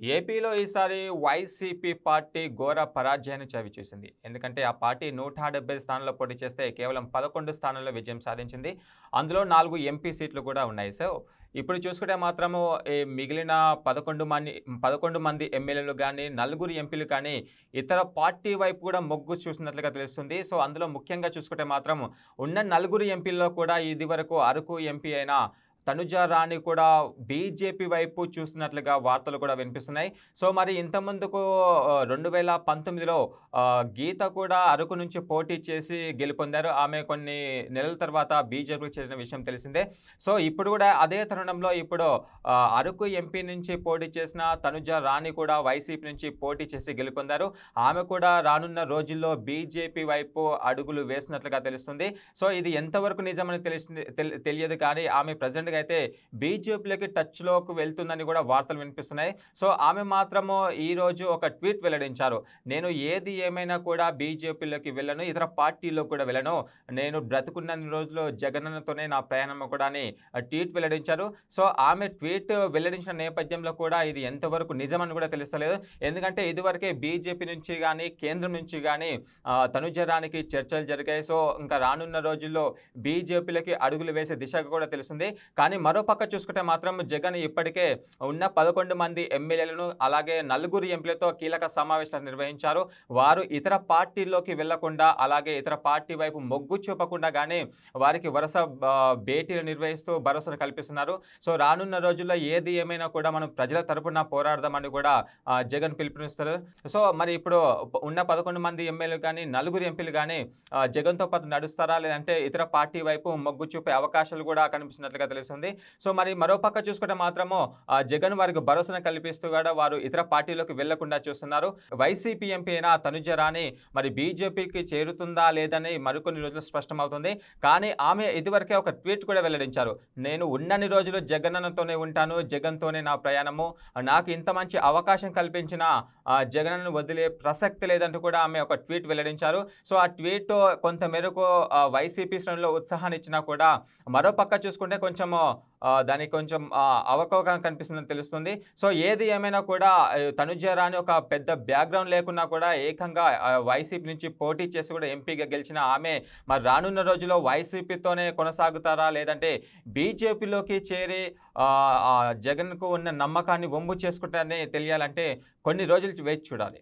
ఏపీలో ఈసారి YCP party ఘోర పరాజయాన్ని చవిచూసింది. ఎందుకంటే ఆ పార్టీ నూట డెబ్బై స్థానాల్లో పోటీ చేస్తే కేవలం పదకొండు స్థానాల్లో విజయం సాధించింది. అందులో నాలుగు ఎంపీ సీట్లు కూడా ఉన్నాయి. సో ఇప్పుడు చూసుకుంటే మాత్రము ఈ మిగిలిన పదకొండు మంది పదకొండు మంది ఎమ్మెల్యేలు కానీ నలుగురు ఎంపీలు కానీ ఇతర పార్టీ వైపు కూడా మొగ్గు చూసినట్లుగా తెలుస్తుంది. సో అందులో ముఖ్యంగా చూసుకుంటే మాత్రం ఉన్న నలుగురు ఎంపీల్లో కూడా ఇది వరకు అరకు ఎంపీ అయిన తనుజ రాణి కూడా బీజేపీ వైపు చూస్తున్నట్లుగా వార్తలు కూడా వినిపిస్తున్నాయి. సో మరి ఇంతకుముందుకు రెండు వేల పంతొమ్మిదిలో గీత కూడా అరకు నుంచి పోటీ చేసి గెలుపొందారు. ఆమె కొన్ని నెలల తర్వాత బీజేపీకి చేరిన విషయం తెలిసిందే. సో ఇప్పుడు కూడా అదే తరుణంలో ఇప్పుడు అరకు ఎంపీ నుంచి పోటీ చేసిన తనుజ రాణి కూడా వైసీపీ నుంచి పోటీ చేసి గెలుపొందారు. ఆమె కూడా రానున్న రోజుల్లో బీజేపీ వైపు అడుగులు వేసినట్లుగా తెలుస్తుంది. సో ఇది ఎంతవరకు నిజమని తెలిసింది తెలియదు కానీ ఆమె ప్రజెంట్గా అయితే బీజేపీలోకి టచ్లోకి వెళ్తుందని కూడా వార్తలు వినిపిస్తున్నాయి. సో ఆమె మాత్రము ఈ రోజు ఒక ట్వీట్ వెల్లడించారు. నేను ఏది ఏమైనా కూడా బీజేపీలోకి వెళ్ళను ఇతర పార్టీలో కూడా వెళ్ళను. నేను బ్రతుకున్న రోజులు జగనన్నతోనే నా ప్రయాణం కూడా అని ట్వీట్ వెల్లడించారు. సో ఆమె ట్వీట్ వెల్లడించిన నేపథ్యంలో కూడా ఇది ఎంతవరకు నిజమని కూడా తెలుస్తలేదు. ఎందుకంటే ఇదివరకే బీజేపీ నుంచి కానీ కేంద్రం నుంచి కానీ తనుజరానికి చర్చలు జరిగాయి. సో ఇంకా రానున్న రోజుల్లో బీజేపీలకి అడుగులు వేసే దిశగా కూడా తెలుస్తుంది. కానీ మరోపక్క చూసుకుంటే మాత్రం జగన్ ఇప్పటికే ఉన్న పదకొండు మంది ఎమ్మెల్యేలను అలాగే నలుగురు ఎంపీలతో కీలక సమావేశాలు నిర్వహించారు. వారు ఇతర పార్టీల్లోకి వెళ్ళకుండా అలాగే ఇతర పార్టీ వైపు మొగ్గు చూపకుండా కానీ వారికి వరుస భేటీలు నిర్వహిస్తూ భరోసాను కల్పిస్తున్నారు. సో రానున్న రోజుల్లో ఏది ఏమైనా కూడా మనం ప్రజల తరపున పోరాడదామని కూడా జగన్ పిలుపునిస్తారు. సో మరి ఇప్పుడు ఉన్న పదకొండు మంది ఎమ్మెల్యేలు కానీ నలుగురు ఎంపీలు కానీ జగన్తో పాటు నడుస్తారా? లేదంటే ఇతర పార్టీ వైపు మొగ్గు చూపే అవకాశాలు కూడా కనిపిస్తున్నట్లుగా తెలుస్తుంది. సో మరి మరోపక్క చూసుకుంటే మాత్రము జగన్ వారికి భరోసాను కల్పిస్తూ కూడా వారు ఇతర పార్టీలోకి వెళ్ళకుండా చూస్తున్నారు. వైసీపీ ఎంపీ అయినా తనుజ రాణి మరి బీజేపీకి చేరుతుందా లేదని మరికొన్ని రోజులు స్పష్టమవుతుంది. కానీ ఆమె ఇదివరకే ఒక ట్వీట్ కూడా వెల్లడించారు. నేను ఉన్నన్ని రోజులు జగనన్నతోనే ఉంటాను జగన్తోనే నా ప్రయాణము. నాకు ఇంత మంచి అవకాశం కల్పించిన జగన్ను వదిలే ప్రసక్తి లేదంటూ కూడా ఆమె ఒక ట్వీట్ వెల్లడించారు. సో ఆ ట్వీట్ కొంత మేరకు వైసీపీ శ్రేణుల్లో ఉత్సాహాన్ని ఇచ్చినా కూడా మరో పక్క చూసుకుంటే కొంచెము దానికి కొంచెం ఆ, కనిపిస్తుందని తెలుస్తుంది. సో ఏది ఏమైనా కూడా ఆ, తనుజ ఒక పెద్ద బ్యాక్గ్రౌండ్ లేకున్నా కూడా ఏకంగా వైసీపీ నుంచి పోటీ చేసి కూడా ఎంపీగా గెలిచిన ఆమె మరి రానున్న రోజుల్లో వైసీపీతోనే కొనసాగుతారా? లేదంటే బీజేపీలోకి చేరి ఆ, జగన్కు ఉన్న నమ్మకాన్ని వమ్ము చేసుకుంటారని తెలియాలంటే కొన్ని రోజులు వేచి చూడాలి.